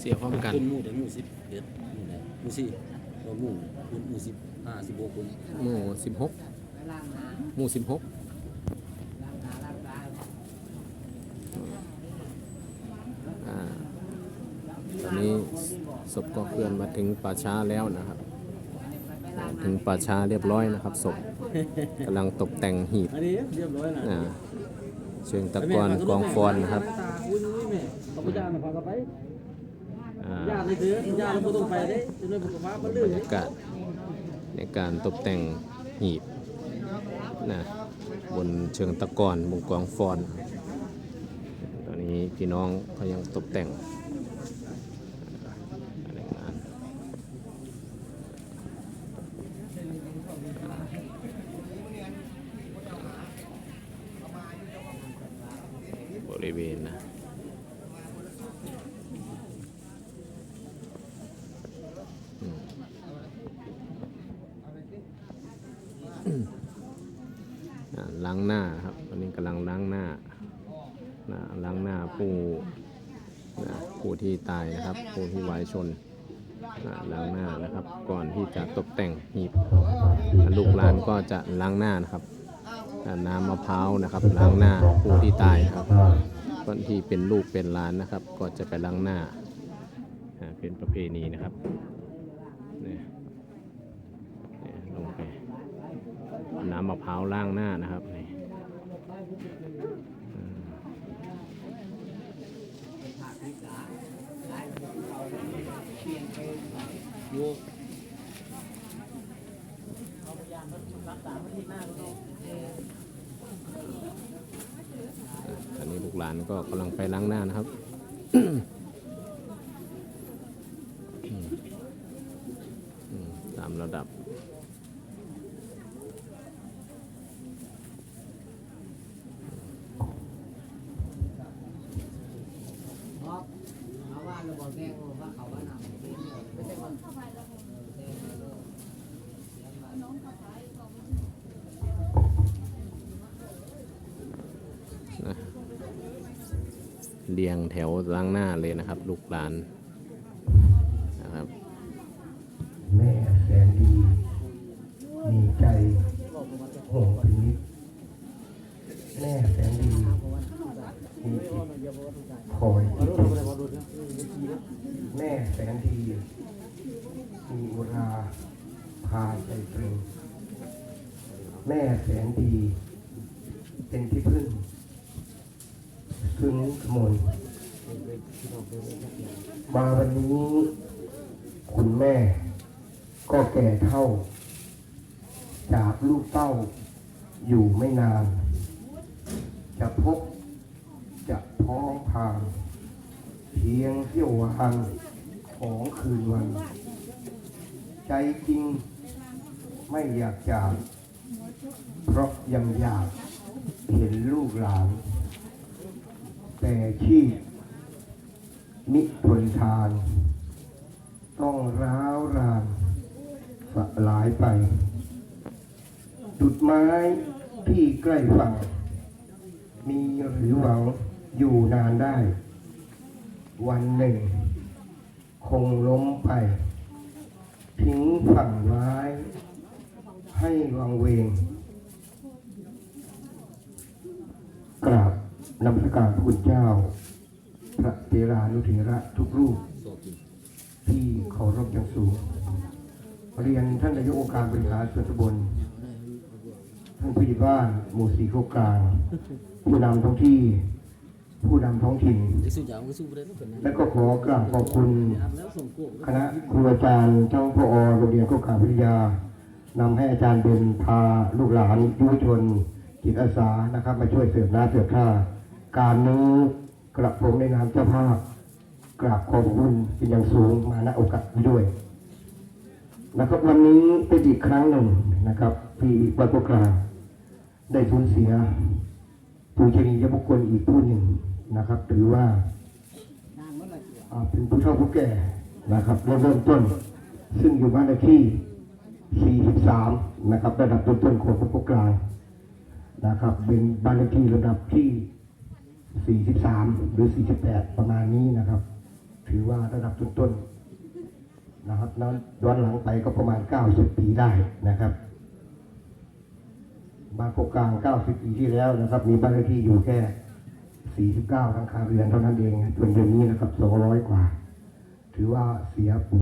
เสียพร้อมกันคนหมู่แต่หมู่สิบเอ็ดหมู่ไหนหมู่สี่เราหมู่คนหมู่สิบห้าสิบหกคนหมู่สิบหกหมู่สิบหกอ่าตอนนี้ศพก็เคลื่อนมาถึงป่าช้าแล้วนะครับอ่าถึงป่าช้าเรียบร้อยนะครับศพกำลังตกแต่งหีบอันนี้เรียบร้อยนะอ่าเชิงตะกอนกองฟอนนะครับ ตาอุ้ยนี่แม่เขาไปย่ามาพากันไปอ่าย่าเราต้องไปเด้จะด้วยผมว่ามันเรื่บรรยากาศในการตกแต่งหีบนะบนเชิงตะกอนบนกองฟอน ตอนนี้พี่น้องเขายังตกแต่งอะไรงานบริเวณนะ อ่าล้าง หน้าครับตอนนี้กำลังล้างหน้านะล้างหน้าผู้นะผู้ที่ตายนะครับ ผู้ที่วายชนนะล้างหน้านะครับ ก่อนที่จะตกแต่งหีบลูกหลานก็จะล้างหน้านะครับน้ำมะพร้าวนะครับ ล้างหน้าผู้ที่ตายครับคนที่เป็นลูกเป็นหลานนะครับ ก็จะไปล้างหน้าเป็นประเพณีนะครับนี่ลงไปน้ำมะพร้าวล้างหน้านะครับนี่อืม โยตอนนี้ลูกหลานก็กำลังไปล้างหน้านะครับ อืมอืมตามระดับ เขาว่าเราบอกแม่ว่าเขาว่าหนักไม่ใช่คน นะ เรียงแถวล้างหน้าเลยนะครับ ลูกหลานนะครับแม่แสนดีมีใจห่วงพินิจแม่แสนดีมีจิตคอยคิดถึงแม่แสนดีมีอุราพาใจตรึงแม่แสนดี เป็นที่พึ่ง มนมาวันนี้ คุณแม่ ก็แก่เท่า จากลูกเต้า อยู่ไม่นาน จะพบจะพ้องพาง เพียงเที่ยววันของคืนวัน ใจจริงไม่อยากจาก เพราะยังอยากเห็นลูกหลาน แต่ชีพมิทนทาน ต้องร้าวรานสลายไปจุดไม้ที่ใกล้ฝั่ง มีหรือหวังอยู่นานได้ วันหนึ่ง คงล้มไป ทิ้งฝั่งไม้ให้วังเวง กราบ นำสการพระคุณเจ้า พระเทรานุเถระทุกรูปสอบกินที่เคารพอย่างสูง เรียนท่านนายกองค์การบริหารส่วนตำบลท่านผู้ใหญ่บ้านหมู่สี่โคกกลาง ผู้นำท้องที่ ผู้นำท้องถิ่น และก็ขอกราบขอบคุณ คณะครูอาจารย์ทั้งพอโรงเรียนโคกกลางพิทยานำให้อาจารย์เบนพาลูกหลานยุวชนจิตอาสานะครับ มาช่วยเสิร์ฟน้ำเสร์ฟท่า การนี้กระผมในนามเจ้าภาพกราบขอบคุณเป็นอย่างสูงมาณโอกาสนี้ด้วย นะครับวันนี้เป็นอีกครั้งหนึ่งนะครับที่วัดโคกกลาได้สูญเสียผู้ชนียบุคคลอีกผู้หนึ่งนะครับถือว่าอ่าเป็นผู้เฒ่าผู้แก่นะครับเริ่มต้น ซึ่งอยู่บ้านเลขที่ 43 นะครับ ระดับต้นๆของพวกกลางนะครับ เป็นบ้านเลขที่ระดับที่ 43 หรือ 48 ประมาณนี้นะครับ ถือว่าระดับต้นๆนะครับนั้นย้อนหลังไปก็ประมาณ 90 ปีได้นะครับบางโคกกลาง 90 ปีที่แล้วนะครับ มีบ้านเลขที่อยู่แค่ 49หลังคาเรือนเท่านั้นเองส่วนเดี๋ยวนี้นะครับ 200 กว่า ถือว่าเสีย